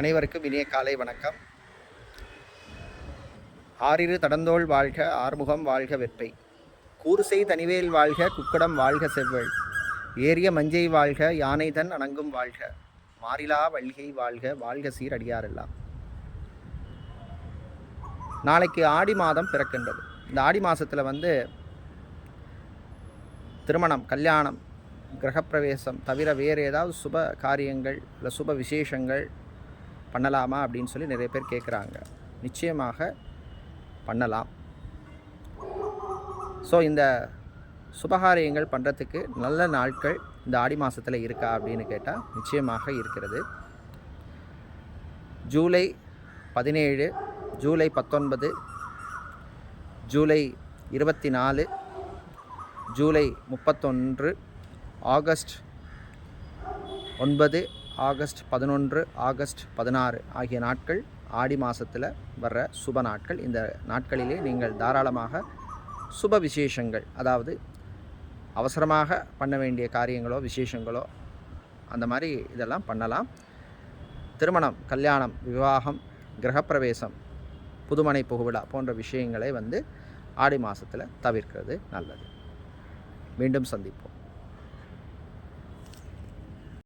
அனைவருக்கும் இனிய காலை வணக்கம். ஆறிரு தடந்தோள் வாழ்க ஆறுமுகம் வாழ்க வெப்பை கூர்சை தனிவேல் வாழ்க குக்கடம் வாழ்க செவ்வள் ஏரிய மஞ்சை வாழ்க யானைதன் அணங்கும் வாழ்க. மாறிலா வள்ளிகை வாழ்க வாழ்க சீர் அடியாரெல்லாம். நாளைக்கு ஆடி மாதம் பிறக்கின்றது. இந்த ஆடி மாதத்தில் வந்து திருமணம் கல்யாணம் கிரகப்பிரவேசம் தவிர வேறு ஏதாவது சுப காரியங்கள் இல்லை சுப விசேஷங்கள் பண்ணலாமா அப்படின்னு சொல்லி நிறைய பேர் கேட்குறாங்க நிச்சயமாக பண்ணலாம். ஸோ இந்த சுபகாரியங்கள் பண்ணுறதுக்கு நல்ல நாட்கள் இந்த ஆடி மாதத்தில் இருக்கா அப்படின்னு கேட்டால் நிச்சயமாக இருக்கிறது. ஜூலை பதினேழு ஜூலை பத்தொன்பது ஜூலை இருபத்தி நாலு ஜூலை முப்பத்தொன்று ஆகஸ்ட் ஒன்பது ஆகஸ்ட் பதினொன்று ஆகஸ்ட் பதினாறு ஆகிய நாட்கள் ஆடி மாதத்தில் வர்ற சுப நாட்கள். இந்த நாட்களிலே நீங்கள் தாராளமாக சுப விசேஷங்கள் அதாவது அவசரமாக பண்ண வேண்டிய காரியங்களோ விசேஷங்களோ அந்த மாதிரி இதெல்லாம் பண்ணலாம். திருமணம் கல்யாணம் விவாகம் கிரகப்பிரவேசம் புதுமனை புகுவிழா போன்ற விஷயங்களை வந்து ஆடி மாதத்தில் தவிர்க்கிறது நல்லது. மீண்டும் சந்திப்போம்.